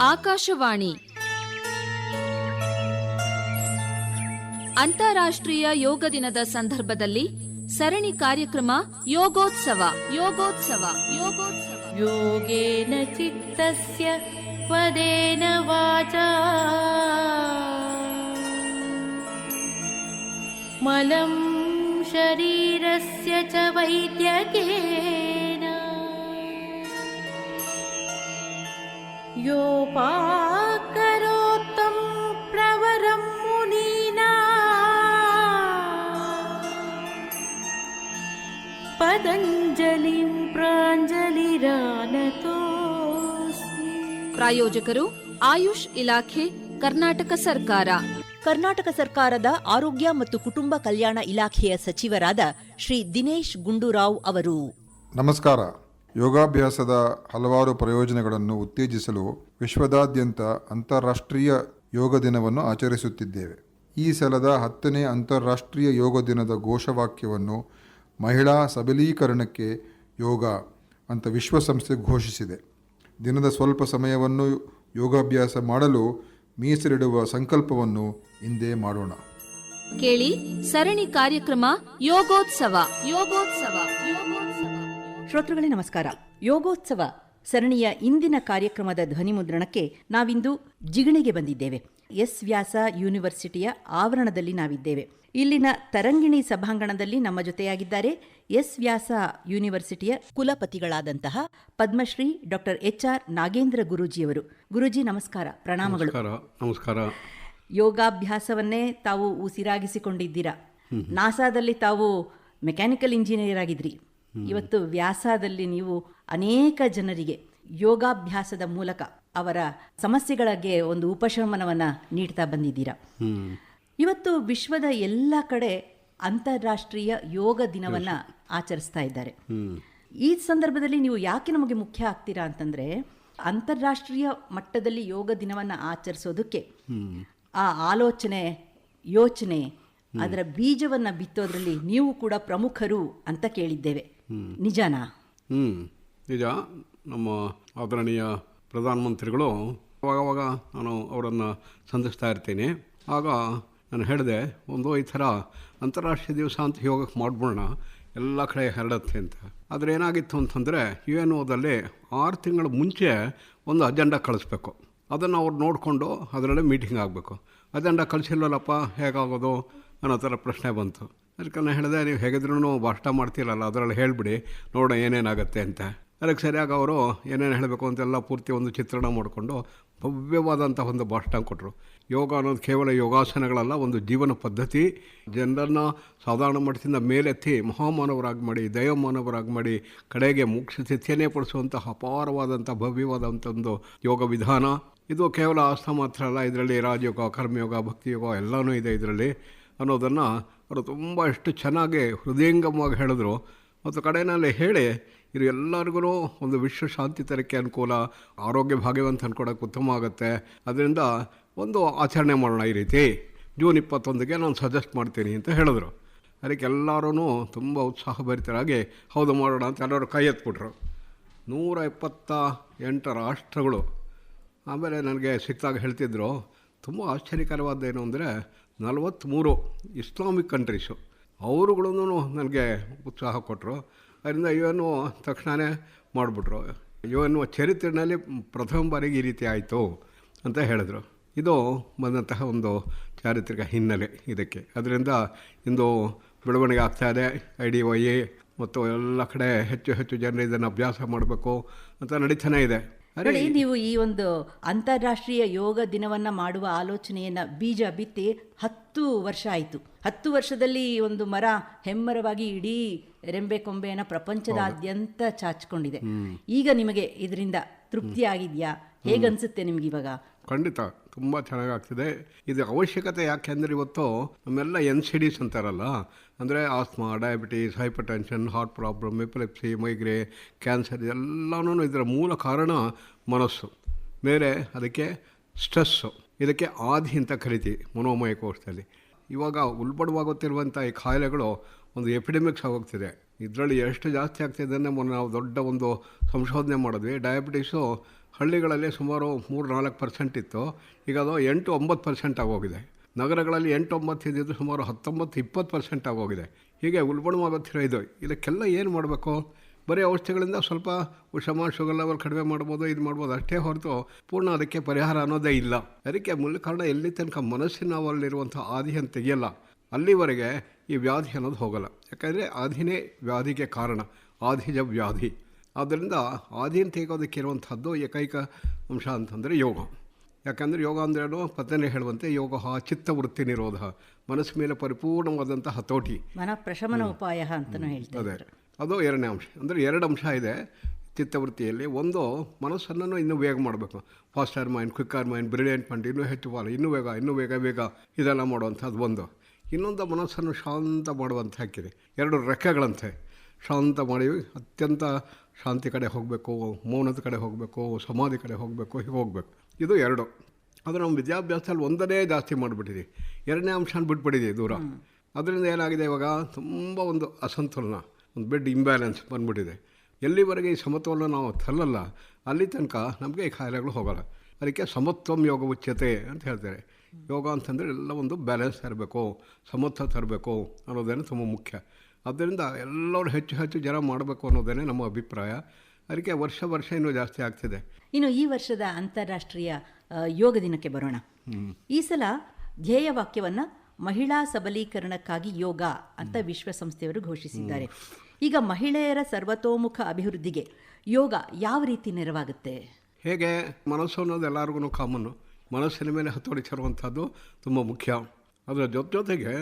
ಆಕಾಶವಾಣಿ. ಅಂತಾರಾಷ್ಟ್ರೀಯ ಯೋಗ ದಿನದ ಸಂದರ್ಭದಲ್ಲಿ ಸರಣಿ ಕಾರ್ಯಕ್ರಮ ಯೋಗೋತ್ಸವ. ಯೋಗೋತ್ಸವ. ಯೋಗೋತ್ಸವ. ಯೋಗೇನ ಚಿತ್ತಸ್ಯ ಪದೇನ ವಾಚಾ. ಮಲಂ ಶರೀರಸ್ಯ ಚ ವೈದ್ಯಕೇನ. योपाकरोत्तं प्रवरं मुनीना पतञ्जलिं प्राञ्जलिरानतोऽस्मि ಪ್ರಾಯೋಜಕರು ಆಯುಷ್ ಇಲಾಖೆ ಕರ್ನಾಟಕ ಸರ್ಕಾರ ಕರ್ನಾಟಕ ಸರ್ಕಾರದ ಆರೋಗ್ಯ ಮತ್ತು ಕುಟುಂಬ ಕಲ್ಯಾಣ ಇಲಾಖೆಯ ಸಚಿವರಾದ ಶ್ರೀ ದಿನೇಶ್ ಗುಂಡೂರಾವ್ ಅವರು ನಮಸ್ಕಾರ ಯೋಗಾಭ್ಯಾಸದ ಹಲವಾರು ಪ್ರಯೋಜನಗಳನ್ನು ಉತ್ತೇಜಿಸಲು ವಿಶ್ವದಾದ್ಯಂತ ಅಂತಾರಾಷ್ಟ್ರೀಯ ಯೋಗ ದಿನವನ್ನು ಆಚರಿಸುತ್ತಿದ್ದೇವೆ. ಈ ಸಲದ ಹತ್ತನೇ ಅಂತಾರಾಷ್ಟ್ರೀಯ ಯೋಗ ದಿನದ ಘೋಷವಾಕ್ಯವನ್ನು ಮಹಿಳಾ ಸಬಲೀಕರಣಕ್ಕೆ ಯೋಗ ಅಂತ ವಿಶ್ವಸಂಸ್ಥೆ ಘೋಷಿಸಿದೆ. ದಿನದ ಸ್ವಲ್ಪ ಸಮಯವನ್ನು ಯೋಗಾಭ್ಯಾಸ ಮಾಡಲು ಮೀಸಲಿಡುವ ಸಂಕಲ್ಪವನ್ನು ಇಂದೇ ಮಾಡೋಣ. ಕೇಳಿ ಸರಣಿ ಕಾರ್ಯಕ್ರಮ ಯೋಗೋತ್ಸವ ಯೋಗೋತ್ಸವ ಯೋಗೋತ್ಸವ. ಶ್ರೋತೃಗಳೇ ನಮಸ್ಕಾರ. ಯೋಗೋತ್ಸವ ಸರಣಿಯ ಇಂದಿನ ಕಾರ್ಯಕ್ರಮದ ಧ್ವನಿಮುದ್ರಣಕ್ಕೆ ನಾವಿಂದು ಜಿಗಣಿಗೆ ಬಂದಿದ್ದೇವೆ. ಎಸ್ ವ್ಯಾಸ ಯೂನಿವರ್ಸಿಟಿಯ ಆವರಣದಲ್ಲಿ ನಾವಿದ್ದೇವೆ. ಇಲ್ಲಿನ ತರಂಗಿಣಿ ಸಭಾಂಗಣದಲ್ಲಿ ನಮ್ಮ ಜೊತೆಯಾಗಿದ್ದಾರೆ ಎಸ್ ವ್ಯಾಸ ಯೂನಿವರ್ಸಿಟಿಯ ಕುಲಪತಿಗಳಾದಂತಹ Padmashri doctor H R Nagendra ಗುರೂಜಿಯವರು. Guruji ನಮಸ್ಕಾರ. ಪ್ರಣಾಮಗಳು. ನಮಸ್ಕಾರ. ನಮಸ್ಕಾರ. ಯೋಗಾಭ್ಯಾಸವನ್ನೇ ತಾವು ಉಸಿರಾಗಿಸಿಕೊಂಡಿದ್ದೀರಾ? ನಾಸಾದಲ್ಲಿ ತಾವು ಮೆಕ್ಯಾನಿಕಲ್ ಇಂಜಿನಿಯರ್ ಆಗಿದ್ರಿ. ಇವತ್ತು ವ್ಯಾಸದಲ್ಲಿ ನೀವು ಅನೇಕ ಜನರಿಗೆ ಯೋಗಾಭ್ಯಾಸದ ಮೂಲಕ ಅವರ ಸಮಸ್ಯೆಗಳಿಗೆ ಒಂದು ಉಪಶಮನವನ್ನ ನೀಡ್ತಾ ಬಂದಿದ್ದೀರಾ. ಇವತ್ತು ವಿಶ್ವದ ಎಲ್ಲ ಕಡೆ ಅಂತಾರಾಷ್ಟ್ರೀಯ ಯೋಗ ದಿನವನ್ನ ಆಚರಿಸ್ತಾ ಇದ್ದಾರೆ. ಈ ಸಂದರ್ಭದಲ್ಲಿ ನೀವು ಯಾಕೆ ನಮಗೆ ಮುಖ್ಯ ಆಗ್ತೀರಾ ಅಂತಂದ್ರೆ ಅಂತಾರಾಷ್ಟ್ರೀಯ ಮಟ್ಟದಲ್ಲಿ ಯೋಗ ದಿನವನ್ನ ಆಚರಿಸೋದಕ್ಕೆ ಆ ಆಲೋಚನೆ ಯೋಚನೆ ಅದರ ಬೀಜವನ್ನ ಬಿತ್ತೋದ್ರಲ್ಲಿ ನೀವು ಕೂಡ ಪ್ರಮುಖರು ಅಂತ ಕೇಳಿದ್ದೇವೆ. ನಿಜನಾ? ಹ್ಮ್, ನಿಜ. ನಮ್ಮ ಆದರಣೀಯ ಪ್ರಧಾನಮಂತ್ರಿಗಳು, ಅವಾಗವಾಗ ನಾನು ಅವರನ್ನು ಸಂಧಿಸ್ತಾ ಇರ್ತೀನಿ. ಆಗ ನಾನು ಹೇಳಿದೆ, ಒಂದು ಈ ಥರ ಅಂತಾರಾಷ್ಟ್ರೀಯ ದಿವಸ ಅಂತ ಯೋಗಕ್ಕೆ ಮಾಡ್ಬೋಣ ಎಲ್ಲ ಕಡೆ ಹರಡತ್ತೆ ಅಂತ. ಆದರೆ ಏನಾಗಿತ್ತು ಅಂತಂದರೆ ಯು ಎನ್ ಓದಲ್ಲಿ ಆರು ತಿಂಗಳ ಮುಂಚೆ ಒಂದು ಅಜೆಂಡಾ ಕಳಿಸ್ಬೇಕು. ಅದನ್ನು ಅವ್ರು ನೋಡಿಕೊಂಡು ಅದರಲ್ಲೇ ಮೀಟಿಂಗ್ ಆಗಬೇಕು. ಅಜೆಂಡಾ ಕಳಿಸಿಲ್ವಲ್ಲಪ್ಪ ಹೇಗಾಗೋದು ಅನ್ನೋ ಥರ ಪ್ರಶ್ನೆ ಬಂತು. ಅದಕ್ಕೆ ನಾನು ಹೇಳಿದೆ, ನೀವು ಹೇಗಿದ್ರೂ ಭಾಷಣ ಮಾಡ್ತೀರಲ್ಲ, ಅದರಲ್ಲಿ ಹೇಳಿಬಿಡಿ, ನೋಡೋಣ ಏನೇನಾಗುತ್ತೆ ಅಂತ. ಅದಕ್ಕೆ ಸರಿಯಾಗಿ ಅವರು ಏನೇನು ಹೇಳಬೇಕು ಅಂತೆಲ್ಲ ಪೂರ್ತಿ ಒಂದು ಚಿತ್ರಣ ಮಾಡಿಕೊಂಡು ಭವ್ಯವಾದಂಥ ಒಂದು ಭಾಷಣ ಕೊಟ್ಟರು ಯೋಗ ಅನ್ನೋದು ಕೇವಲ ಯೋಗಾಸನಗಳಲ್ಲ, ಒಂದು ಜೀವನ ಪದ್ಧತಿ. ಜನರನ್ನು ಸಾಧಾರಣ ಮಟ್ಟದಿಂದ ಮೇಲೆತ್ತಿ ಮಹಾಮಾನವರಾಗಿ ಮಾಡಿ ದೈವಮಾನವರಾಗಿ ಮಾಡಿ, ಕಡೆಗೆ ಮುಖ್ಯ ಸ್ಥಿತಿಯನ್ನೇ ಪಡಿಸುವಂತಹ ಅಪಾರವಾದಂಥ ಭವ್ಯವಾದಂಥ ಒಂದು ಯೋಗ ವಿಧಾನ. ಇದು ಕೇವಲ ಆಸ್ತ ಮಾತ್ರ ಅಲ್ಲ, ಇದರಲ್ಲಿ ರಾಜಯೋಗ, ಕರ್ಮಯೋಗ, ಭಕ್ತಿಯೋಗ ಎಲ್ಲನೂ ಇದೆ ಇದರಲ್ಲಿ ಅನ್ನೋದನ್ನು ಅವರು ತುಂಬ ಎಷ್ಟು ಚೆನ್ನಾಗಿ ಹೃದಯಂಗಮವಾಗಿ ಹೇಳಿದ್ರು. ಮತ್ತು ಕಡೆಯಲ್ಲಿ ಹೇಳಿ ಇದು ಎಲ್ಲರಿಗೂ ಒಂದು ವಿಶ್ವ ಶಾಂತಿ ತರಕ್ಕೆ ಅನುಕೂಲ, ಆರೋಗ್ಯ ಭಾಗ್ಯವಂತ ಅನ್ಕೊಡೋಕೆ ಉತ್ತಮ ಆಗುತ್ತೆ. ಅದರಿಂದ ಒಂದು ಆಚರಣೆ ಮಾಡೋಣ ಈ ರೀತಿ. ಜೂನ್ ಇಪ್ಪತ್ತೊಂದಕ್ಕೆ ನಾನು ಸಜೆಸ್ಟ್ ಮಾಡ್ತೀನಿ ಅಂತ ಹೇಳಿದ್ರು. ಅದಕ್ಕೆ ಎಲ್ಲರೂ ತುಂಬ ಉತ್ಸಾಹಭರಿತರಾಗಿ, ಹೌದು ಮಾಡೋಣ ಅಂತ ಎಲ್ಲರೂ ಕೈ ಎತ್ಬಿಟ್ರು. ನೂರ ಇಪ್ಪತ್ತ ಎಂಟು ರಾಷ್ಟ್ರಗಳು. ಆಮೇಲೆ ನನಗೆ ಸಿಕ್ಕಾಗ ಹೇಳ್ತಿದ್ರು, ತುಂಬ ಆಶ್ಚರ್ಯಕರವಾದ್ದೇನು ಅಂದರೆ ನಲವತ್ತ್ಮೂರು ಇಸ್ಲಾಮಿಕ್ ಕಂಟ್ರೀಸು. ಅವರುಗಳೂ ನನಗೆ ಉತ್ಸಾಹ ಕೊಟ್ಟರು ಅದರಿಂದ ಇವನು ತಕ್ಷಣವೇ ಮಾಡಿಬಿಟ್ರು. ಇವನು ಚರಿತ್ರೆಯಲ್ಲಿ ಪ್ರಥಮ ಬಾರಿಗೆ ಈ ರೀತಿ ಆಯಿತು ಅಂತ ಹೇಳಿದ್ರು. ಇದು ಬಂದಂತಹ ಒಂದು ಚಾರಿತ್ರಿಕ ಹಿನ್ನೆಲೆ ಇದಕ್ಕೆ. ಅದರಿಂದ ಇಂದು ಬೆಳವಣಿಗೆ ಆಗ್ತಾ ಇದೆ. ಐ ಡಿ ವೈ ಎ ಮತ್ತು ಎಲ್ಲ ಕಡೆ ಹೆಚ್ಚು ಹೆಚ್ಚು ಜನರು ಇದನ್ನು ಅಭ್ಯಾಸ ಮಾಡಬೇಕು ಅಂತ ನಡೀತಾನೆ ಇದೆ. ನೋಡಿ ನೀವು ಈ ಒಂದು ಅಂತಾರಾಷ್ಟ್ರೀಯ ಯೋಗ ದಿನವನ್ನ ಮಾಡುವ ಆಲೋಚನೆಯನ್ನ ಬೀಜ ಬಿತ್ತಿ ಹತ್ತು ವರ್ಷ ಆಯಿತು. ಹತ್ತು ವರ್ಷದಲ್ಲಿ ಈ ಒಂದು ಮರ ಹೆಮ್ಮರವಾಗಿ ಇಡೀ ರೆಂಬೆ ಕೊಂಬೆಯನ್ನು ಪ್ರಪಂಚದಾದ್ಯಂತ ಚಾಚ್ಕೊಂಡಿದೆ. ಈಗ ನಿಮಗೆ ಇದರಿಂದ ತೃಪ್ತಿ ಆಗಿದ್ಯಾ? ಹೇಗನ್ಸುತ್ತೆ ನಿಮ್ಗೆ ಇವಾಗ? ಖಂಡಿತ, ತುಂಬ ಚೆನ್ನಾಗಾಗ್ತಿದೆ. ಇದು ಅವಶ್ಯಕತೆ ಯಾಕೆ ಅಂದರೆ ಇವತ್ತು ನಮ್ಮೆಲ್ಲ ಎನ್ ಸಿ ಡಿಸ್ ಅಂತಾರಲ್ಲ, ಅಂದರೆ asthma, diabetes hypertension heart problem, epilepsy migraine cancer, ಇದೆಲ್ಲನೂ ಇದರ ಮೂಲ ಕಾರಣ ಮನಸ್ಸು. ಬೇರೆ ಅದಕ್ಕೆ ಸ್ಟ್ರೆಸ್ಸು. ಇದಕ್ಕೆ ಆದಿ ಅಂತ ಕರಿತೀವಿ ಮನೋಮಯ ಕೋರ್ಸಲ್ಲಿ ಇವಾಗ ಉಲ್ಬಣವಾಗುತ್ತಿರುವಂಥ ಈ ಕಾಯಿಲೆಗಳು ಒಂದು ಎಪಿಡೆಮಿಕ್ಸ್ ಆಗೋಗ್ತಿದೆ. ಇದರಲ್ಲಿ ಎಷ್ಟು ಜಾಸ್ತಿ ಆಗ್ತಾಯಿದೆ ಅಂದರೆ ನಾವು ದೊಡ್ಡ ಒಂದು ಸಂಶೋಧನೆ ಮಾಡಿದ್ವಿ. ಡಯಾಬಿಟೀಸು ಹಳ್ಳಿಗಳಲ್ಲಿ ಸುಮಾರು ಮೂರು ನಾಲ್ಕು ಪರ್ಸೆಂಟ್ ಇತ್ತು. ಈಗ ಅದು ಎಂಟು ಒಂಬತ್ತು ಪರ್ಸೆಂಟ್ ಆಗೋಗಿದೆ. ನಗರಗಳಲ್ಲಿ ಎಂಟು ಒಂಬತ್ತು ಇದ್ದಿದ್ದು ಸುಮಾರು ಹತ್ತೊಂಬತ್ತು, ಇಪ್ಪತ್ತು ಪರ್ಸೆಂಟ್ ಆಗೋಗಿದೆ. ಹೀಗೆ ಉಲ್ಬಣವಾಗುತ್ತಿರೋ ಇದು. ಇದಕ್ಕೆಲ್ಲ ಏನು ಮಾಡಬೇಕು? ಬರೀ ಔಷಧಿಗಳಿಂದ ಸ್ವಲ್ಪ ವಿಷಮ, ಶುಗರ್ ಲೆವೆಲ್ ಕಡಿಮೆ ಮಾಡ್ಬೋದು, ಇದು ಮಾಡ್ಬೋದು. ಅಷ್ಟೇ ಹೊರತು ಪೂರ್ಣ ಅದಕ್ಕೆ ಪರಿಹಾರ ಅನ್ನೋದೇ ಇಲ್ಲ. ಅದಕ್ಕೆ ಮೂಲ ಕಾರಣ ಎಲ್ಲಿ ತನಕ ಮನಸ್ಸಿನ ಅವರಲ್ಲಿರುವಂಥ ಆದಿಯನ್ನು ತೆಗೆಯಲ್ಲ. ಅಲ್ಲಿವರೆಗೆ ಈ ವ್ಯಾಧಿ ಅನ್ನೋದು ಹೋಗಲ್ಲ. ಯಾಕಂದರೆ ಆದಿನೇ ವ್ಯಾಧಿಗೆ ಕಾರಣ ಆದಿಜ ವ್ಯಾಧಿ. ಆದ್ದರಿಂದ ಆಧೀನ ತೆಗೋದಕ್ಕೆ ಇರುವಂಥದ್ದು ಏಕೈಕ ಅಂಶ ಅಂತಂದರೆ ಯೋಗ. ಯಾಕಂದರೆ ಯೋಗ ಅಂದ್ರೇನು? ಪತನೆ ಹೇಳುವಂತೆ ಯೋಗ ಚಿತ್ತವೃತ್ತಿ ನಿರೋಧ. ಮನಸ್ಸು ಮೇಲೆ ಪರಿಪೂರ್ಣವಾದಂಥ ಹತೋಟಿ ಮನ ಪ್ರಶಮನ ಉಪಾಯ ಅಂತಲೂ ಹೇಳ್ತಾರೆ ಅದೇ. ಅದು ಎರಡನೇ ಅಂಶ. ಅಂದರೆ ಎರಡು ಅಂಶ ಇದೆ ಚಿತ್ತವೃತ್ತಿಯಲ್ಲಿ ಒಂದು ಮನಸ್ಸನ್ನು ಇನ್ನೂ ವೇಗ ಮಾಡಬೇಕು. Faster mind quicker mind brilliant mind ಇನ್ನೂ ಹೆಚ್ಚು ಬಾಲ ಇನ್ನೂ ವೇಗ ಇನ್ನೂ ವೇಗ ವೇಗ ಇದೆಲ್ಲ ಮಾಡುವಂಥದ್ದು ಒಂದು. ಇನ್ನೊಂದು ಮನಸ್ಸನ್ನು ಶಾಂತ ಮಾಡುವಂಥ ಹಾಕಿದೆ. ಎರಡು ರೆಕ್ಕೆಗಳಂತೆ ಶಾಂತ ಮಾಡಿ ಅತ್ಯಂತ ಶಾಂತಿ ಕಡೆ ಹೋಗಬೇಕು ಮೌನದ ಕಡೆ ಹೋಗಬೇಕು ಸಮಾಧಿ ಕಡೆ ಹೋಗಬೇಕು ಹೀಗೆ ಹೋಗಬೇಕು. ಇದು ಎರಡು. ಆದರೆ ನಮ್ಮ ವಿದ್ಯಾಭ್ಯಾಸದಲ್ಲಿ ಒಂದನೇ ಜಾಸ್ತಿ ಮಾಡಿಬಿಟ್ಟಿದೆ. ಎರಡನೇ ಅಂಶನ ಬಿಟ್ಬಿಟ್ಟಿದೆ ದೂರ. ಅದರಿಂದ ಏನಾಗಿದೆ ಇವಾಗ? ತುಂಬ ಒಂದು ಅಸಂತುಲನ ಒಂದು ಬೆಡ್ ಇಂಬ್ಯಾಲೆನ್ಸ್ ಬಂದ್ಬಿಟ್ಟಿದೆ. ಎಲ್ಲಿವರೆಗೆ ಈ ಸಮತೋಲನ ನಾವು ತರಲ್ಲ ಅಲ್ಲಿ ತನಕ ನಮಗೆ ಈ ಕಾಯಿಲೆಗಳು ಹೋಗೋಲ್ಲ. ಅದಕ್ಕೆ ಸಮತ್ವಂ ಯೋಗ ಉಚ್ಯತೆ ಅಂತ ಹೇಳ್ತಾರೆ. ಯೋಗ ಅಂತಂದರೆ ಎಲ್ಲ ಒಂದು ಬ್ಯಾಲೆನ್ಸ್ ತರಬೇಕು ಸಮತ್ವ ತರಬೇಕು ಅನ್ನೋದೇನೆ ತುಂಬ ಮುಖ್ಯ. ಆದ್ದರಿಂದ ಎಲ್ಲರೂ ಹೆಚ್ಚು ಹೆಚ್ಚು ಜನ ಮಾಡಬೇಕು ಅನ್ನೋದೇ ನಮ್ಮ ಅಭಿಪ್ರಾಯ. ಅದಕ್ಕೆ ವರ್ಷ ವರ್ಷ ಇನ್ನೂ ಜಾಸ್ತಿ ಆಗ್ತಿದೆ. ಇನ್ನು ಈ ವರ್ಷದ ಅಂತಾರಾಷ್ಟ್ರೀಯ ಯೋಗ ದಿನಕ್ಕೆ ಬರೋಣ. ಈ ಸಲ ಧ್ಯೇಯ ವಾಕ್ಯವನ್ನ ಮಹಿಳಾ ಸಬಲೀಕರಣಕ್ಕಾಗಿ ಯೋಗ ಅಂತ ವಿಶ್ವಸಂಸ್ಥೆಯವರು ಘೋಷಿಸಿದ್ದಾರೆ. ಈಗ ಮಹಿಳೆಯರ ಸರ್ವತೋಮುಖ ಅಭಿವೃದ್ಧಿಗೆ ಯೋಗ ಯಾವ ರೀತಿ ನೆರವಾಗುತ್ತೆ? ಹೇಗೆ ಮನಸ್ಸು ಅನ್ನೋದು ಎಲ್ಲರಿಗೂ ಕಾಮನ್ನು ಮನಸ್ಸಿನ ಮೇಲೆ ಹತೋಟಿ ತರುವಂಥದ್ದು ತುಂಬ ಮುಖ್ಯ. ಅದರ ಜೊತೆ ಜೊತೆಗೆ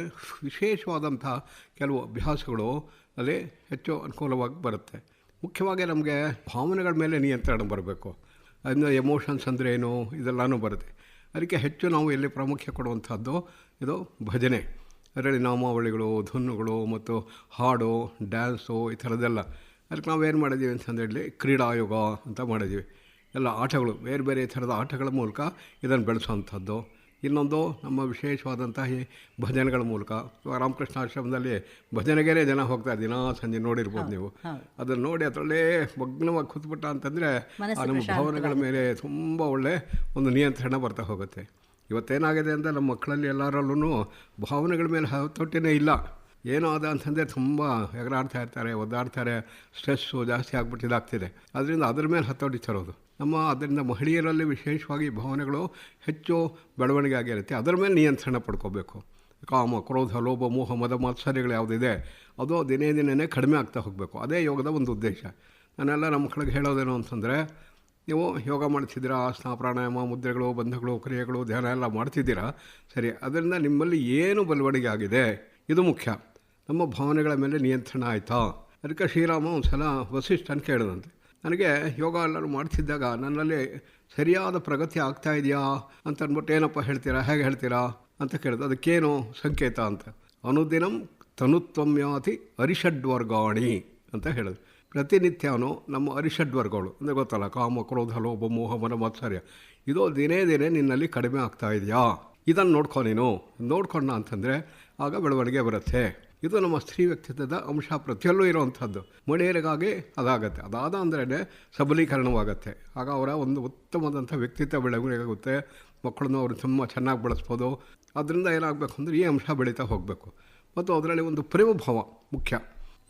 ವಿಶೇಷವಾದಂಥ ಕೆಲವು ಅಭ್ಯಾಸಗಳು ಅಲ್ಲಿ ಹೆಚ್ಚು ಅನುಕೂಲವಾಗಿ ಬರುತ್ತೆ. ಮುಖ್ಯವಾಗಿ ನಮಗೆ ಭಾವನೆಗಳ ಮೇಲೆ ನಿಯಂತ್ರಣ ಬರಬೇಕು. ಅದರಿಂದ ಎಮೋಷನ್ಸ್ ಅಂದರೆ ಏನು? ಇದೆಲ್ಲನೂ ಬರುತ್ತೆ. ಅದಕ್ಕೆ ಹೆಚ್ಚು ನಾವು ಇಲ್ಲಿ ಪ್ರಾಮುಖ್ಯ ಕೊಡುವಂಥದ್ದು ಇದು ಭಜನೆ. ಅದರಲ್ಲಿ ನಾಮಾವಳಿಗಳು ಧುನ್ನುಗಳು ಮತ್ತು ಹಾಡು ಡ್ಯಾನ್ಸು ಈ ಥರದ್ದೆಲ್ಲ. ಅದಕ್ಕೆ ನಾವು ಏನು ಮಾಡಿದ್ದೀವಿ ಅಂತಂದೇಳಿ ಕ್ರೀಡಾಯೋಗ ಅಂತ ಮಾಡಿದ್ದೀವಿ. ಎಲ್ಲ ಆಟಗಳು ಬೇರೆ ಬೇರೆ ಥರದ ಆಟಗಳ ಮೂಲಕ ಇದನ್ನು ಬೆಳೆಸುವಂಥದ್ದು. ಇನ್ನೊಂದು ನಮ್ಮ ವಿಶೇಷವಾದಂತಹ ಈ ಭಜನೆಗಳ ಮೂಲಕ ರಾಮಕೃಷ್ಣ ಆಶ್ರಮದಲ್ಲಿ ಭಜನೆಗೇನೆ ಜನ ಹೋಗ್ತಾ ದಿನ ಸಂಜೆ ನೋಡಿರ್ಬೋದು ನೀವು. ಅದನ್ನು ನೋಡಿ ಅದರಲ್ಲೇ ಮಗ್ನವಾಗಿ ಕೂತ್ಬಿಟ್ಟ ಅಂತಂದರೆ ನಮ್ಮ ಭಾವನೆಗಳ ಮೇಲೆ ತುಂಬ ಒಳ್ಳೆ ಒಂದು ನಿಯಂತ್ರಣ ಬರ್ತಾ ಹೋಗುತ್ತೆ. ಇವತ್ತೇನಾಗಿದೆ ಅಂದರೆ ನಮ್ಮ ಮಕ್ಕಳಲ್ಲಿ ಎಲ್ಲರಲ್ಲೂ ಭಾವನೆಗಳ ಮೇಲೆ ಹತೋಟಿನೇ ಇಲ್ಲ. ಏನೋ ಅದ ಅಂತಂದರೆ ತುಂಬ ಎಗರಾಡ್ತಾ ಇರ್ತಾರೆ, ಒದ್ದಾಡ್ತಾರೆ, ಸ್ಟ್ರೆಸ್ಸು ಜಾಸ್ತಿ ಆಗ್ಬಿಟ್ಟಿದ್ದಾಗ್ತಿದೆ ಅದರಿಂದ ಅದ್ರ ಮೇಲೆ ಹತೋಟಿ ತರೋದು. ನಮ್ಮ ಅದರಿಂದ ಮಹಿಳೆಯರಲ್ಲಿ ವಿಶೇಷವಾಗಿ ಭಾವನೆಗಳು ಹೆಚ್ಚು ಬೆಳವಣಿಗೆ ಆಗಿರುತ್ತೆ. ಅದರ ಮೇಲೆ ನಿಯಂತ್ರಣ ಪಡ್ಕೋಬೇಕು. ಕಾಮ, ಕ್ರೋಧ, ಲೋಭ, ಮೋಹ, ಮದ, ಮಾತ್ಸರ್ಯಗಳು ಯಾವುದಿದೆ, ಅದು ದಿನೇ ದಿನೇ ಕಡಿಮೆ ಆಗ್ತಾ ಹೋಗಬೇಕು. ಅದೇ ಯೋಗದ ಒಂದು ಉದ್ದೇಶ. ನಾನೆಲ್ಲ ನಮ್ಮ ಮಕ್ಕಳಿಗೆ ಹೇಳೋದೇನು ಅಂತಂದರೆ, ನೀವು ಯೋಗ ಮಾಡ್ತಿದ್ದೀರಾ, ಆಸನ, ಪ್ರಾಣಾಯಾಮ, ಮುದ್ರೆಗಳು, ಬಂಧಗಳು, ಕ್ರಿಯೆಗಳು, ಧ್ಯಾನ ಎಲ್ಲ ಮಾಡ್ತಿದ್ದೀರಾ, ಸರಿ, ಅದರಿಂದ ನಿಮ್ಮಲ್ಲಿ ಏನು ಬೆಳವಣಿಗೆ ಆಗಿದೆ, ಇದು ಮುಖ್ಯ. ನಮ್ಮ ಭಾವನೆಗಳ ಮೇಲೆ ನಿಯಂತ್ರಣ ಆಯಿತಾ? ಅದಕ್ಕೆ ಶ್ರೀರಾಮ ಒಂದು ಸಲ ವಸಿಷ್ಠನ ಕೇಳಿದಂತೆ, ನನಗೆ ಯೋಗ ಎಲ್ಲರೂ ಮಾಡ್ತಿದ್ದಾಗ ನನ್ನಲ್ಲಿ ಸರಿಯಾದ ಪ್ರಗತಿ ಆಗ್ತಾ ಇದೆಯಾ? ಅಂತ ಅಂದ್ಬಿಟ್ಟು, ಏನಪ್ಪ ಹೇಳ್ತೀರಾ? ಹೇಗೆ ಹೇಳ್ತೀರಾ? ಅಂತ ಕೇಳಿದೆ, ಅದಕ್ಕೇನು ಸಂಕೇತ? ಅಂತ, ಅನುದಿನಂ ತನುತ್ವಮ್ಯಾತಿ ಅರಿಷಡ್ವರ್ಗಾಣಿ ಅಂತ ಹೇಳಿದ್ರು ಪ್ರತಿನಿತ್ಯನೂ ನಮ್ಮ ಅರಿಷಡ್ವರ್ಗಗಳು, ಅಂದರೆ ಗೊತ್ತಲ್ಲ, ಕಾಮ, ಕ್ರೋಧ, ಲೋಭ, ಮೋಹ, ಮನ, ಮಾತ್ಸರ್ಯ, ಇದು ದಿನೇ ದಿನೇ ನಿನ್ನಲ್ಲಿ ಕಡಿಮೆ ಆಗ್ತಾ ಇದೆಯಾ? ಇದನ್ನು ನೋಡ್ಕೊ ನೀನು. ನೋಡ್ಕೊಂಡ ಅಂತಂದರೆ, ಆಗ ಬೆಳವಣಿಗೆ ಬರುತ್ತೆ. ಇದು ನಮ್ಮ ಸ್ತ್ರೀ ವ್ಯಕ್ತಿತ್ವದ ಅಂಶ. ಪ್ರತಿಯಲ್ಲೂ ಇರುವಂಥದ್ದು. ಮಹಿಳೆಯರಿಗಾಗಿ ಅದಾಗತ್ತೆ. ಅದಾದ ಅಂದರೆ ಸಬಲೀಕರಣವಾಗತ್ತೆ. ಆಗ ಅವರ ಒಂದು ಉತ್ತಮವಾದಂಥ ವ್ಯಕ್ತಿತ್ವ ಬೆಳವಣಿಗೆ ಮಕ್ಕಳನ್ನು ಅವರು ತುಂಬ ಚೆನ್ನಾಗಿ ಬಳಸ್ಬೋದು. ಅದರಿಂದ ಏನಾಗಬೇಕು ಅಂದರೆ ಈ ಅಂಶ ಬೆಳೀತಾ ಹೋಗಬೇಕು. ಮತ್ತು ಅದರಲ್ಲಿ ಒಂದು ಪ್ರೇಮ ಭಾವ ಮುಖ್ಯ.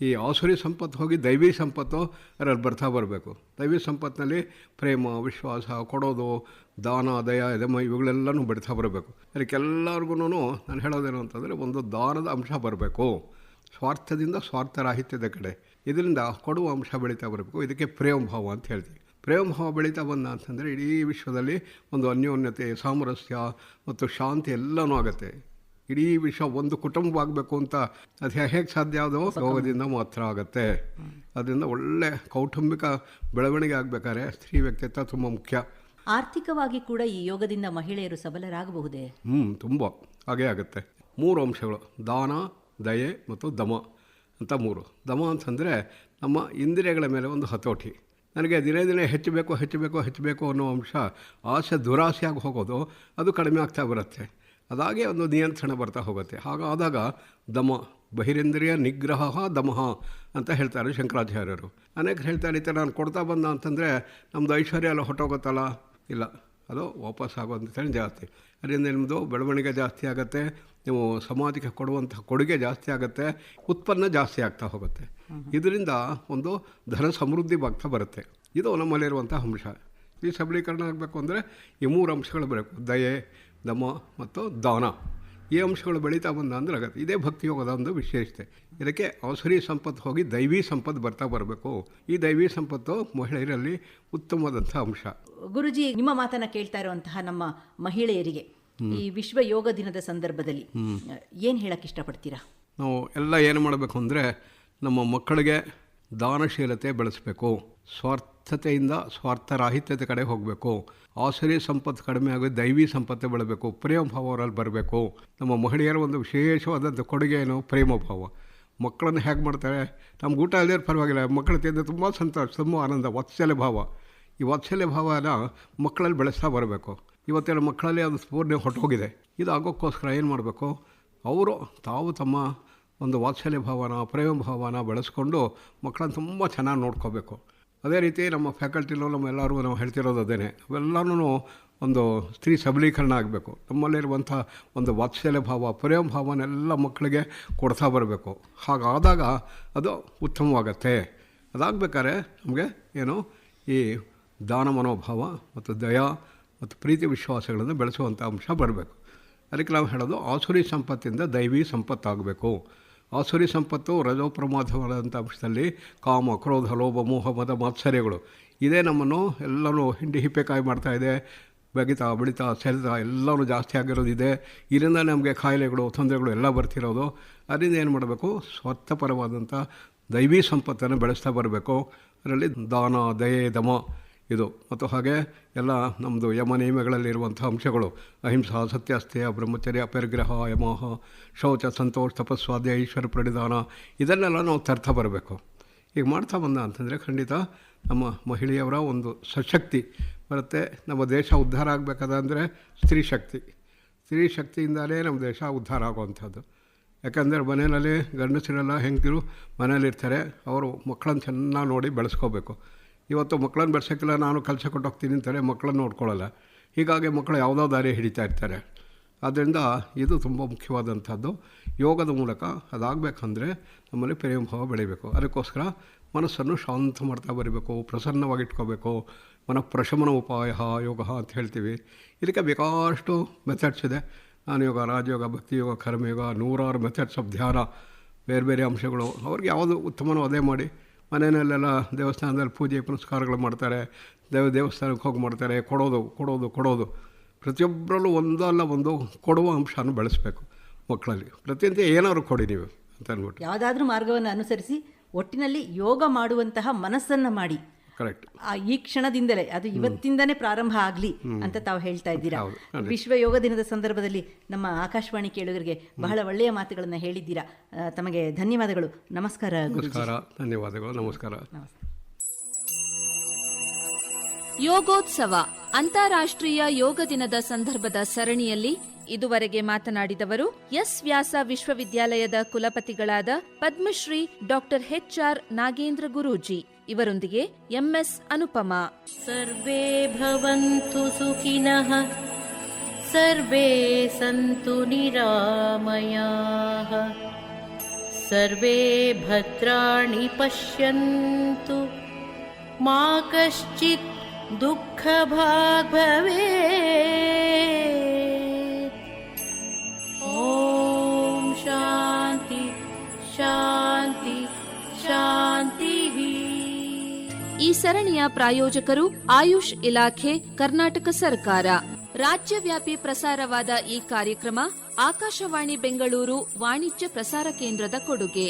ಈ ಆಸುರಿ ಸಂಪತ್ತು ಹೋಗಿ ದೈವಿ ಸಂಪತ್ತು ಅದರಲ್ಲಿ ಬರ್ತಾ ಬರಬೇಕು. ದೈವಿ ಸಂಪತ್ತಿನಲ್ಲಿ ಪ್ರೇಮ, ವಿಶ್ವಾಸ, ಕೊಡೋದು, ದಾನ, ದಯ ಎದಮ ಇವುಗಳೆಲ್ಲನೂ ಬಿಡ್ತಾ ಬರಬೇಕು. ಅದಕ್ಕೆಲ್ಲರಿಗೂ ನಾನು ಹೇಳೋದೇನು ಅಂತಂದರೆ ಒಂದು ದಾನದ ಅಂಶ ಬರಬೇಕು. ಸ್ವಾರ್ಥದಿಂದ ಸ್ವಾರ್ಥರಾಹಿತ್ಯದ ಕಡೆ. ಇದರಿಂದ ಕೊಡುವ ಅಂಶ ಬೆಳೀತಾ ಬರಬೇಕು. ಇದಕ್ಕೆ ಪ್ರೇಮ ಭಾವ ಅಂತ ಹೇಳ್ತೀವಿ. ಪ್ರೇಮ ಭಾವ ಬೆಳೀತಾ ಬಂದ ಅಂತಂದರೆ ಇಡೀ ವಿಶ್ವದಲ್ಲಿ ಒಂದು ಅನ್ಯೋನ್ಯತೆ, ಸಾಮರಸ್ಯ ಮತ್ತು ಶಾಂತಿ ಎಲ್ಲನೂ ಆಗುತ್ತೆ. ಇಡೀ ವಿಷ ಒಂದು ಕುಟುಂಬವಾಗಬೇಕು ಅಂತ ಅದು ಹೇಗೆ ಸಾಧ್ಯ ಯಾವುದೋ ಯೋಗದಿಂದ ಮಾತ್ರ ಆಗುತ್ತೆ. ಅದರಿಂದ ಒಳ್ಳೆ ಕೌಟುಂಬಿಕ ಬೆಳವಣಿಗೆ ಆಗಬೇಕಾದ್ರೆ ಸ್ತ್ರೀ ವ್ಯಕ್ತಿತ್ವ ತುಂಬ ಮುಖ್ಯ. ಆರ್ಥಿಕವಾಗಿ ಕೂಡ ಈ ಯೋಗದಿಂದ ಮಹಿಳೆಯರು ಸಬಲರಾಗಬಹುದೇ? ಹ್ಞೂ ತುಂಬ. ಹಾಗೇ ಆಗುತ್ತೆ. ಮೂರು ಅಂಶಗಳು. ದಾನ ದಯೆ ಮತ್ತು ದಮ ಅಂತ ಮೂರು. ದಮ ಅಂತಂದರೆ ನಮ್ಮ ಇಂದ್ರಿಯಗಳ ಮೇಲೆ ಒಂದು ಹತೋಟಿ. ನನಗೆ ದಿನೇ ದಿನೇ ಹೆಚ್ಚಬೇಕು ಹೆಚ್ಚಬೇಕು ಹೆಚ್ಚಬೇಕು ಅನ್ನೋ ಅಂಶ ಆಸೆ ದುರಾಸೆಯಾಗಿ ಹೋಗೋದು ಅದು ಕಡಿಮೆ ಆಗ್ತಾ ಬರುತ್ತೆ. ಅದಾಗೆ ಒಂದು ನಿಯಂತ್ರಣ ಬರ್ತಾ ಹೋಗುತ್ತೆ. ಹಾಗಾದಾಗ ದಮ ಬಹಿರೇಂದ್ರಿಯ ನಿಗ್ರಹ ದಮಃ ಅಂತ ಹೇಳ್ತಾರೆ ಶಂಕರಾಚಾರ್ಯರು. ಅನೇಕ ಹೇಳ್ತಾರೆ ಈ ಥರ ನಾನು ಕೊಡ್ತಾ ಬಂದ ಅಂತಂದರೆ ನಮ್ಮದು ಐಶ್ವರ್ಯ ಎಲ್ಲ ಹೊಟ್ಟೋಗುತ್ತಲ್ಲ ಇಲ್ಲ. ಅದು ವಾಪಸ್ ಆಗೋಂಥೇಳಿ ಜಾಸ್ತಿ. ಅದರಿಂದ ನಿಮ್ಮದು ಬೆಳವಣಿಗೆ ಜಾಸ್ತಿ ಆಗುತ್ತೆ. ನೀವು ಸಮಾಜಕ್ಕೆ ಕೊಡುವಂಥ ಕೊಡುಗೆ ಜಾಸ್ತಿ ಆಗುತ್ತೆ. ಉತ್ಪನ್ನ ಜಾಸ್ತಿ ಆಗ್ತಾ ಹೋಗುತ್ತೆ. ಇದರಿಂದ ಒಂದು ಧನ ಸಮೃದ್ಧಿ ಆಗ್ತಾ ಬರುತ್ತೆ. ಇದು ನಮ್ಮಲ್ಲಿರುವಂಥ ಅಂಶ. ಈ ಸಬಲೀಕರಣ ಆಗಬೇಕು ಅಂದರೆ ಈ ಮೂರು ಅಂಶಗಳು ಬರಬೇಕು ದಯೆ ದಮ ಮತ್ತು ದಾನ. ಈ ಅಂಶಗಳು ಬೆಳೀತಾ ಬಂದ ಅಂದ್ರೆ ಆಗತ್ತೆ. ಇದೇ ಭಕ್ತಿ ಯೋಗದ ಒಂದು ವಿಶೇಷತೆ. ಇದಕ್ಕೆ ಅವಸರಿ ಸಂಪತ್ತು ಹೋಗಿ ದೈವಿ ಸಂಪತ್ತು ಬರ್ತಾ ಬರಬೇಕು. ಈ ದೈವಿ ಸಂಪತ್ತು ಮಹಿಳೆಯರಲ್ಲಿ ಉತ್ತಮವಾದಂಥ ಅಂಶ. ಗುರುಜಿ ನಿಮ್ಮ ಮಾತನ್ನು ಕೇಳ್ತಾ ಇರುವಂತಹ ನಮ್ಮ ಮಹಿಳೆಯರಿಗೆ ಈ ವಿಶ್ವ ಯೋಗ ದಿನದ ಸಂದರ್ಭದಲ್ಲಿ ಏನು ಹೇಳಕ್ಕೆ ಇಷ್ಟಪಡ್ತೀರಾ? ನಾವು ಎಲ್ಲ ಏನು ಮಾಡಬೇಕು ಅಂದರೆ ನಮ್ಮ ಮಕ್ಕಳಿಗೆ ದಾನಶೀಲತೆ ಬೆಳೆಸಬೇಕು. ಸ್ವಾರ್ಥತೆಯಿಂದ ಸ್ವಾರ್ಥರಾಹಿತ್ಯತೆ ಕಡೆ ಹೋಗಬೇಕು. ಆಸರಿ ಸಂಪತ್ತು ಕಡಿಮೆ ಆಗಿ ದೈವಿ ಸಂಪತ್ತು ಬೆಳಬೇಕು, ಪ್ರೇಮ ಭಾವ ಅವರಲ್ಲಿ ಬರಬೇಕು. ನಮ್ಮ ಮಹಿಳೆಯರ ಒಂದು ವಿಶೇಷವಾದಂಥ ಕೊಡುಗೆ ಏನು? ಪ್ರೇಮ ಭಾವ. ಮಕ್ಕಳನ್ನು ಹೇಗೆ ಮಾಡ್ತಾರೆ? ನಮ್ಗೆ ಊಟ ಅಲ್ಲದೇ ಪರವಾಗಿಲ್ಲ. ಮಕ್ಕಳು ತಿಂದು ತುಂಬ ಸಂತೋಷ, ತುಂಬ ಆನಂದ, ವಾತ್ಸಲ್ಯ ಭಾವ. ಈ ವಾತ್ಸಲ್ಯ ಭಾವನ ಮಕ್ಕಳಲ್ಲಿ ಬೆಳೆಸ್ತಾ ಬರಬೇಕು. ಇವತ್ತಿನ ಮಕ್ಕಳಲ್ಲಿ ಅದು ಸ್ಫೂರ್ಣೆ ಹೊಟ್ಟೋಗಿದೆ ಇದು ಆಗೋಕ್ಕೋಸ್ಕರ ಏನು ಮಾಡಬೇಕು? ಅವರು ತಾವು ತಮ್ಮ ಒಂದು ವಾತ್ಸಲ್ಯ ಭಾವನ, ಪ್ರೇಮ ಭಾವನ ಬೆಳೆಸ್ಕೊಂಡು ಮಕ್ಕಳನ್ನು ತುಂಬ ಚೆನ್ನಾಗಿ ನೋಡ್ಕೋಬೇಕು. ಅದೇ ರೀತಿ ನಮ್ಮ ಫ್ಯಾಕಲ್ಟಿಲೂ ನಮ್ಮೆಲ್ಲರೂ ನಾವು ಹೇಳ್ತಿರೋದು ಅದೇನೆ. ಅವೆಲ್ಲನೂ ಒಂದು ಸ್ತ್ರೀ ಸಬಲೀಕರಣ ಆಗಬೇಕು. ನಮ್ಮಲ್ಲಿರುವಂಥ ಒಂದು ವಾತ್ಸಲ್ಯ ಭಾವ, ಪ್ರೇಮ ಭಾವನೆಲ್ಲ ಮಕ್ಕಳಿಗೆ ಕೊಡ್ತಾ ಬರಬೇಕು. ಹಾಗಾದಾಗ ಅದು ಉತ್ತಮವಾಗತ್ತೆ. ಅದಾಗಬೇಕಾದ್ರೆ ನಮಗೆ ಏನು ಈ ದಾನ ಮನೋಭಾವ ಮತ್ತು ದಯಾ ಮತ್ತು ಪ್ರೀತಿ ವಿಶ್ವಾಸಗಳನ್ನು ಬೆಳೆಸುವಂಥ ಅಂಶ ಬರಬೇಕು. ಅದಕ್ಕೆ ನಾವು ಹೇಳೋದು ಆಸುರಿ ಸಂಪತ್ತಿಂದ ದೈವಿ ಸಂಪತ್ತಾಗಬೇಕು. ಆಸುರಿ ಸಂಪತ್ತು, ರಜೋಪ್ರಮಾದವಾದಂಥ ಅಂಶದಲ್ಲಿ ಕಾಮ, ಕ್ರೋಧ, ಲೋಭ, ಮೋಹ, ಮದ, ಮಾತ್ಸರ್ಯಗಳು. ಇದೇ ನಮ್ಮನ್ನು ಎಲ್ಲನೂ ಹಿಂಡಿ ಹಿಪ್ಪೆಕಾಯಿ ಮಾಡ್ತಾಯಿದೆ ಬೆಗಿತಾ ಬಳಿತ ಸೆಳೆತ ಎಲ್ಲವೂ ಜಾಸ್ತಿ ಆಗಿರೋದಿದೆ. ಇದರಿಂದ ನಮಗೆ ಕಾಯಿಲೆಗಳು ತೊಂದರೆಗಳು ಎಲ್ಲ ಬರ್ತಿರೋದು. ಅದರಿಂದ ಏನು ಮಾಡಬೇಕು? ಸ್ವಾರ್ಥಪರವಾದಂಥ ದೈವಿ ಸಂಪತ್ತನ್ನು ಬೆಳೆಸ್ತಾ ಬರಬೇಕು. ಅದರಲ್ಲಿ ದಾನ, ದಯೆ, ದಮ. ಇದು. ಮತ್ತು ಹಾಗೆ ಎಲ್ಲ ನಮ್ಮದು ಯಮ ನಿಯಮಗಳಲ್ಲಿರುವಂಥ ಅಂಶಗಳು. ಅಹಿಂಸಾ ಸತ್ಯಾಸ್ಥೇಯ ಬ್ರಹ್ಮಚರ್ಯ ಪರಿಗ್ರಹ ಯಮಃ ಶೌಚ, ಸಂತೋಷ, ತಪಸ್ವಾದ್ಯ, ಈಶ್ವರ ಪ್ರಣಿಧಾನ ಇದನ್ನೆಲ್ಲ ನಾವು ತರ್ತಾ ಬರಬೇಕು. ಈಗ ಮಾಡ್ತಾ ಬಂದ ಅಂತಂದರೆ ಖಂಡಿತ ನಮ್ಮ ಮಹಿಳೆಯವರ ಒಂದು ಸಶಕ್ತಿ. ಬರುತ್ತೆ, ನಮ್ಮ ದೇಶ ಉದ್ಧಾರ ಆಗಬೇಕಾದಂದರೆ ಸ್ತ್ರೀ ಶಕ್ತಿ. ಸ್ತ್ರೀ ಶಕ್ತಿಯಿಂದಲೇ ನಮ್ಮ ದೇಶ ಉದ್ಧಾರ ಆಗುವಂಥದ್ದು. ಯಾಕಂದರೆ ಮನೆಯಲ್ಲಿ ಗಂಡಸರೆಲ್ಲ ಹೆಂಗರು ಮನೇಲಿರ್ತಾರೆ, ಅವರು ಮಕ್ಕಳನ್ನು ಚೆನ್ನಾಗಿ ನೋಡಿ ಬೆಳೆಸ್ಕೋಬೇಕು. ಇವತ್ತು ಮಕ್ಕಳನ್ನು ಬೆಳೆಸೋಕ್ಕಿಲ್ಲ, ನಾನು ಕೆಲಸ ಕೊಟ್ಟೋಗ್ತೀನಿ ಅಂತಾರೆ, ಮಕ್ಕಳನ್ನು ನೋಡ್ಕೊಳ್ಳಲ್ಲ. ಹೀಗಾಗಿ ಮಕ್ಕಳು ಯಾವುದೋ ದಾರಿ ಹಿಡಿತಾ ಇರ್ತಾರೆ. ಆದ್ದರಿಂದ ಇದು ತುಂಬ ಮುಖ್ಯವಾದಂಥದ್ದು. ಯೋಗದ ಮೂಲಕ ಅದಾಗಬೇಕಂದ್ರೆ ನಮ್ಮಲ್ಲಿ ಪ್ರೇಮ ಭಾವ ಬೆಳಿಬೇಕು. ಅದಕ್ಕೋಸ್ಕರ ಮನಸ್ಸನ್ನು ಶಾಂತ ಮಾಡ್ತಾ ಬರಬೇಕು, ಪ್ರಸನ್ನವಾಗಿಟ್ಕೋಬೇಕು. ಮನ ಪ್ರಶಮನ ಉಪಾಯ ಯೋಗ ಅಂತ ಹೇಳ್ತೀವಿ. ಇದಕ್ಕೆ ಬೇಕಾದಷ್ಟು ಮೆಥಡ್ಸ್ ಇದೆ. ನಾನು ಯೋಗ, ರಾಜಯೋಗ, ಭಕ್ತಿ ಯೋಗ ಕರ್ಮಯೋಗ ನೂರಾರು ಮೆಥಡ್ಸ್ ಆಫ್ ಧ್ಯಾನ, ಬೇರೆ ಬೇರೆ ಅಂಶಗಳು. ಅವ್ರಿಗೆ ಯಾವುದು ಉತ್ತಮನೋ ಅದೇ ಮಾಡಿ ಮನೆಯಲ್ಲೆಲ್ಲ ದೇವಸ್ಥಾನದಲ್ಲಿ ಪೂಜೆ ಪುನಸ್ಕಾರಗಳು ಮಾಡ್ತಾರೆ, ದೇವ ದೇವಸ್ಥಾನಕ್ಕೆ ಹೋಗಿ ಮಾಡ್ತಾರೆ, ಕೊಡೋದು ಕೊಡೋದು ಕೊಡೋದು. ಪ್ರತಿಯೊಬ್ಬರಲ್ಲೂ ಒಂದಲ್ಲ ಒಂದು ಕೊಡುವ ಅಂಶವನ್ನು ಬೆಳೆಸಬೇಕು ಮಕ್ಕಳಲ್ಲಿ. ಪ್ರತಿಯೊಂದು ಏನಾದ್ರು ಕೊಡಿ ನೀವು ಅಂತ ಅಂದ್ಬಿಟ್ಟು. ಯಾವುದಾದ್ರೂ ಮಾರ್ಗವನ್ನು ಅನುಸರಿಸಿ, ಒಟ್ಟಿನಲ್ಲಿ ಯೋಗ ಮಾಡುವಂತಹ ಮನಸ್ಸನ್ನು ಮಾಡಿ. ಈ ಕ್ಷಣದಿಂದಲೇ ಅದು ಇವತ್ತಿಂದನೇ ಪ್ರಾರಂಭ ಆಗಲಿ ಅಂತ ತಾವು ಹೇಳ್ತಾ ಇದ್ದೀರಾ? ವಿಶ್ವ ಯೋಗ ದಿನದ ಸಂದರ್ಭದಲ್ಲಿ ನಮ್ಮ ಆಕಾಶವಾಣಿ ಕೇಳುಗರಿಗೆ ಬಹಳ ಒಳ್ಳೆಯ ಮಾತುಗಳನ್ನು ಹೇಳಿದ್ದೀರಾ? ತಮಗೆ ಧನ್ಯವಾದಗಳು. ನಮಸ್ಕಾರ ಗುರುಜಿ. ನಮಸ್ಕಾರ ಧನ್ಯವಾದಗಳು ನಮಸ್ಕಾರ. ಯೋಗೋತ್ಸವ ಅಂತಾರಾಷ್ಟ್ರೀಯ ಯೋಗ ದಿನದ ಸಂದರ್ಭದ ಸರಣಿಯಲ್ಲಿ ಇದುವರೆಗೆ ಮಾತನಾಡಿದವರು ಎಸ್ ವ್ಯಾಸ ವಿಶ್ವವಿದ್ಯಾಲಯದ ಕುಲಪತಿಗಳಾದ Padmashri doctor H R Nagendra Guruji. ಇವರೊಂದಿಗೆ ಎಂಎಸ್ ಅನುಪಮ ಸರ್ವೇ ಭವಂತು ಸುಖಿನಃ ಸರ್ವೇ ಸಂತು ನಿರಾಮಯಾ ಸರ್ವೇ ಭದ್ರಾಣಿ ಪಶ್ಯಂತು ಮಾ ಕಶ್ಚಿತ್ ದುಃಖ ಭಾಗ್ ಭವೇತ್ ಓಂ ಶಾಂತಿ ಶಾಂತಿ ಈ ಸರಣಿಯ ಪ್ರಾಯೋಜಕರು ಆಯುಷ್ ಇಲಾಖೆ, ಕರ್ನಾಟಕ ಸರ್ಕಾರ. ರಾಜ್ಯವ್ಯಾಪಿ ಪ್ರಸಾರವಾದ ಈ ಕಾರ್ಯಕ್ರಮ ಆಕಾಶವಾಣಿ ಬೆಂಗಳೂರು ವಾಣಿಜ್ಯ ಪ್ರಸಾರ ಕೇಂದ್ರದ ಕೊಡುಗೆ.